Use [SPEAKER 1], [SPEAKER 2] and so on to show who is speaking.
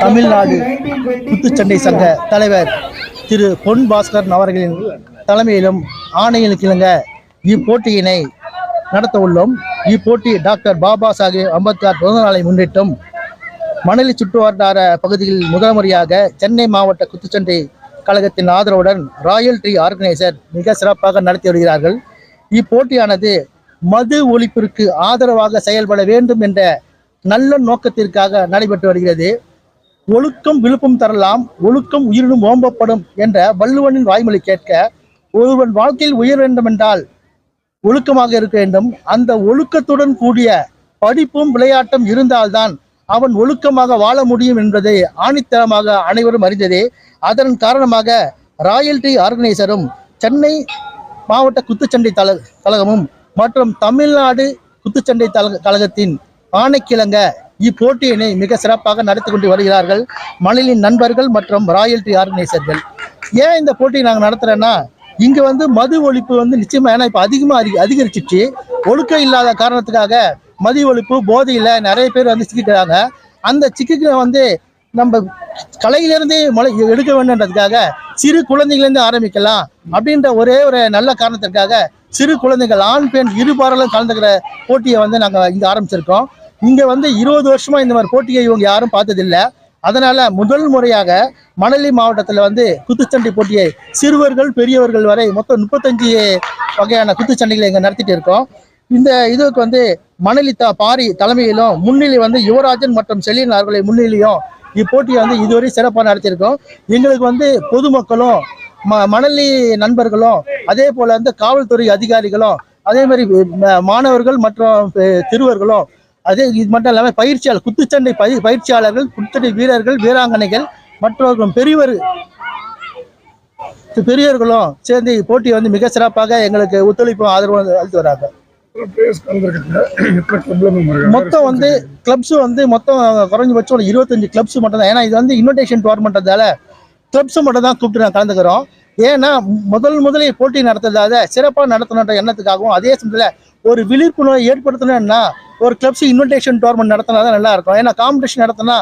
[SPEAKER 1] தமிழ்நாடு குத்துச்சண்டை சங்க தலைவர் திரு பொன் பாஸ்கரன் அவர்களின் தலைமையிலும் ஆணையில் கிழங்க இப்போட்டியினை நடத்த உள்ளோம் இப்போட்டி டாக்டர் பாபா சாஹேப் அம்பேத்கர் பிறந்த நாளை முன்னிட்டும் மணலி சுற்றுவட்டார பகுதியில் முதல் முறையாக சென்னை மாவட்ட குத்துச்சண்டை கழகத்தின் ஆதரவுடன் ராயல் ட்ரீ ஆர்கனைசர் மிக சிறப்பாக நடத்தி வருகிறார்கள். இப்போட்டியானது மது ஒழிப்பிற்கு ஆதரவாக செயல்பட வேண்டும் என்ற நல்ல நோக்கத்திற்காக நடைபெற்று வருகிறது. ஒழுக்கம் விழுப்பம் தரலாம் ஒழுக்கம் உயிரினும் ஓம்பப்படும் என்ற வள்ளுவனின் வாய்மொழி கேட்க ஒருவன் வாழ்க்கையில் உயர வேண்டும் என்றால் ஒழுக்கமாக இருக்க வேண்டும். அந்த ஒழுக்கத்துடன் கூடிய படிப்பும் விளையாட்டும் இருந்தால்தான் அவன் ஒழுக்கமாக வாழ முடியும் என்பதை ஆணித்தரமாக அனைவரும் அறிந்ததே. அதன் காரணமாக ராயல்டி ஆர்கனைசரும் சென்னை மாவட்ட குத்துச்சண்டை தல கழகமும் மற்றும் தமிழ்நாடு குத்துச்சண்டை தல கழகத்தின் ஆணைக்கிழங்க இப்போட்டியினை மிக சிறப்பாக நடத்தி கொண்டு வருகிறார்கள் மணலின் நண்பர்கள் மற்றும் ராயல்டி ஆர்கனைசர்கள். ஏன் இந்த போட்டியை நாங்கள் நடத்துகிறேன்னா இங்கே வந்து மது ஒழிப்பு வந்து நிச்சயமா ஏன்னா இப்போ அதிகமாக அதிக அதிகரிச்சிச்சு. ஒழுக்கம் இல்லாத காரணத்துக்காக மது ஒழிப்பு போதையில் நிறைய பேர் வந்து சிக்கிக்கிறாங்க. அந்த சிக்கிக்கிற வந்து நம்ம கலையிலேருந்தே முளை எடுக்க வேண்டுன்றதுக்காக சிறு குழந்தைகளிருந்து ஆரம்பிக்கலாம் அப்படின்ற ஒரே ஒரு நல்ல காரணத்திற்காக சிறு குழந்தைகள் ஆண் பெண் இருபாரலும் கலந்துக்கிற போட்டியை வந்து நாங்கள் இங்கே ஆரம்பிச்சிருக்கோம். இங்கே வந்து இருபது வருஷமாக இந்த மாதிரி போட்டியை இவங்க யாரும் பார்த்ததில்லை. அதனால் முதல் முறையாக மணலி மாவட்டத்தில் வந்து குத்துச்சண்டை போட்டியை சிறுவர்கள் பெரியவர்கள் வரை மொத்தம் முப்பத்தஞ்சு வகையான குத்துச்சண்டைகளை இங்கே நடத்திட்டு இருக்கோம். இந்த இதுக்கு வந்து மணலி த பாரி தலைமையிலும் முன்னிலை வந்து யுவராஜன் மற்றும் செலியன் அவர்களை முன்னிலையும் இப்போட்டியை வந்து இதுவரை சிறப்பாக நடத்தியிருக்கோம். எங்களுக்கு வந்து பொதுமக்களும் ம மணலி நண்பர்களும் அதே போல் வந்து காவல்துறை அதிகாரிகளும் அதே மாதிரி மாணவர்கள் மற்றும் திருவர்களும் சிறுவர்களும் அதே இது மட்டும் இல்லாமல் பயிற்சியாளர் குத்துச்சண்டை பயிர் பயிற்சியாளர்கள் குத்துச்சண்டை வீரர்கள் வீராங்கனைகள் மற்றவர்களும் பெரியவர் பெரியவர்களும் சேர்ந்து போட்டியை வந்து மிக சிறப்பாக எங்களுக்கு ஒத்துழைப்பும் ஆதரவு அளித்து வராங்க. மொத்தம் வந்து கிளப்ஸ் வந்து மொத்தம் குறைஞ்சபட்சம் ஒரு இருபத்தஞ்சு கிளப்ஸ் மட்டும் தான். ஏன்னா இது வந்து இன்விடேஷன் டோர்மெண்ட்டால கிளப்ஸ் மட்டும் தான் கூப்பிட்டு நாங்கள் கலந்துக்கிறோம். ஏன்னா முதல் முதலே போட்டி நடத்துறதால சிறப்பாக நடத்தணுன்ற எண்ணத்துக்காகவும் அதே சமயத்தில் ஒரு விழிப்புணர்வை ஏற்படுத்தணும்னா ஒரு கிளப்ஸ் இன்விடேஷன் டோர்மெண்ட் நடத்தினா தான் நல்லா இருக்கும். ஏன்னா காம்படிஷன் நடத்தினா